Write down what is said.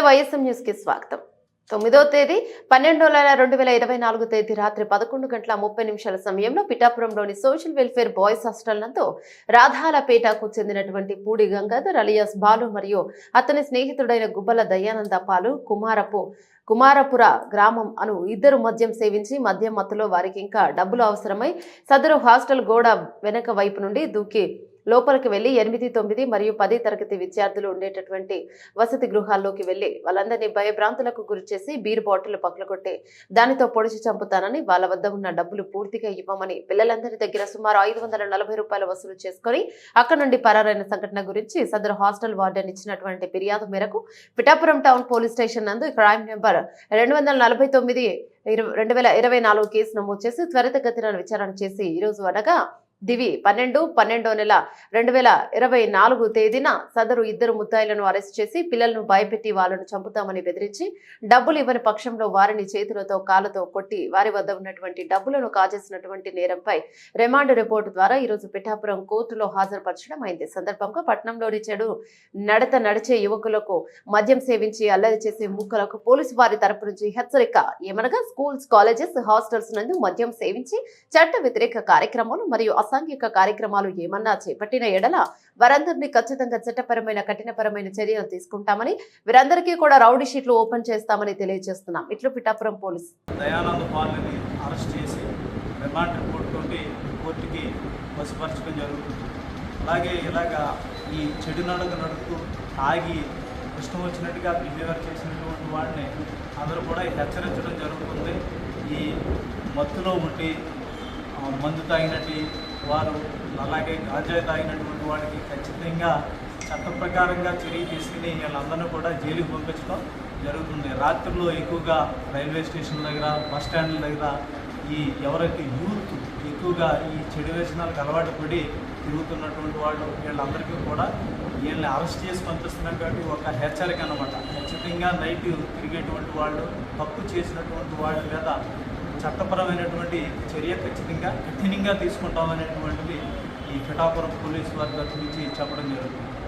YSM న్యూస్కి స్వాగతం. తొమ్మిదో తేదీ పన్నెండో నెల రెండు వేల ఇరవై నాలుగు తేదీ రాత్రి పదకొండు గంటల ముప్పై నిమిషాల సమయంలో పిఠాపురంలోని సోషల్ వెల్ఫేర్ బాయ్స్ హాస్టల్ నందు రాధాలపేటకు చెందినటువంటి పూడి గంగాధర్ అలియాస్ బాలు మరియు అతని స్నేహితుడైన గుబ్బల దయానంద పాలు కుమారపు కుమారపుర గ్రామం అను ఇద్దరు మద్యం సేవించి మద్యం మత్తులో వారికి ఇంకా డబ్బులు అవసరమై సదరు హాస్టల్ గోడ వెనక వైపు నుండి దూకి లోపలికి వెళ్ళి ఎనిమిది తొమ్మిది మరియు పది తరగతి విద్యార్థులు ఉండేటటువంటి వసతి గృహాల్లోకి వెళ్ళి వాళ్ళందరినీ భయభ్రాంతులకు గురి చేసి బీర్ బాటిల్ పక్కలగొట్టి దానితో పొడిచి చంపుతానని వాళ్ళ వద్ద ఉన్న డబ్బులు పూర్తిగా ఇవ్వమని పిల్లలందరి దగ్గర సుమారు ఐదు వందల నలభై రూపాయలు వసూలు చేసుకుని అక్కడ నుండి పరారైన సంఘటన గురించి సదరు హాస్టల్ వార్డెన్ ఇచ్చినటువంటి ఫిర్యాదు మేరకు పిఠాపురం టౌన్ పోలీస్ స్టేషన్ నందు క్రైమ్ నెంబర్ రెండు వందల నలభై తొమ్మిది ఇరవై- రెండు వేల ఇరవై నాలుగు కేసు నమోదు చేసి త్వరితగతిన విచారణ చేసి ఈ రోజు అనగా దివి పన్నెండు పన్నెండో నెల రెండు వేల ఇరవై నాలుగు తేదీన సదరు ఇద్దరు ముద్దాయిలను అరెస్ట్ చేసి పిల్లలను భయపెట్టి వాళ్ళను చంపుతామని బెదిరించి డబ్బులు ఇవ్వని పక్షంలో వారిని చేతులతో కాళ్ళతో కొట్టి వారి వద్ద ఉన్నటువంటి డబ్బులను కాజేసినటువంటి నేరంపై రిమాండ్ రిపోర్టు ద్వారా ఈరోజు పిఠాపురం కోర్టులో హాజరుపరచడం అయింది. సందర్భంగా పట్నంలోని చెడు నడత నడిచే యువకులకు మద్యం సేవించి అల్లరి చేసే ముక్కలకు పోలీసు వారి తరపు నుంచి హెచ్చరిక. ఏమనగా స్కూల్స్ కాలేజెస్ హాస్టల్స్ నందు మద్యం సేవించి చట్ట వ్యతిరేక కార్యక్రమాలు మరియు అసాంఘిక కార్యక్రమాలు ఏమన్నా చేపట్టిన ఎడల వారందరినీ ఖచ్చితంగా చట్టపరమైన కఠినపరమైన చర్యలు తీసుకుంటామని వీరందరికీ కూడా రౌడీ షీట్లు ఓపెన్ చేస్తామని తెలియజేస్తున్నాం. ఇట్లు పిఠాపురం పోలీస్. అరెస్ట్ చేసి రిమాండ్ రిపోర్ట్ తోటి కోర్టుకి వశపరచడం జరుగుతుంది. అలాగే ఇలాగా ఈ చెడు నడక నడుపుతూ ఆగి ఇష్టం వచ్చినట్టుగా బిహేవియర్ చేసినటువంటి వాడిని అందరూ కూడా హెచ్చరించడం జరుగుతుంది. ఈ మత్తులో ఉండి మందు తాగినట్టు వారు అలాగే గాంజాయి తాగినటువంటి వాడికి ఖచ్చితంగా చట్ట ప్రకారంగా చర్య తీసుకుని వీళ్ళందరినీ కూడా జైలుకి పంపించడం జరుగుతుంది. రాత్రిలో ఎక్కువగా రైల్వే స్టేషన్ దగ్గర బస్ స్టాండ్ల దగ్గర ఈ ఎవరైతే యూత్ ఎక్కువగా ఈ చెడు వ్యసనాలకు అలవాటు పడి తిరుగుతున్నటువంటి వాళ్ళు వీళ్ళందరికీ కూడా వీళ్ళని అరెస్ట్ చేసి పంపిస్తున్నాం కాబట్టి ఒక హెచ్చరిక అనమాట ఖచ్చితంగా నైట్ తిరిగేటువంటి వాళ్ళు తప్పు చేసినటువంటి వాళ్ళ మీద చట్టపరమైనటువంటి చర్య ఖచ్చితంగా కఠినంగా తీసుకుంటామనేటువంటిది ఈ పిఠాపురం పోలీసు వారి తరఫు నుంచి చెప్పడం జరుగుతుంది.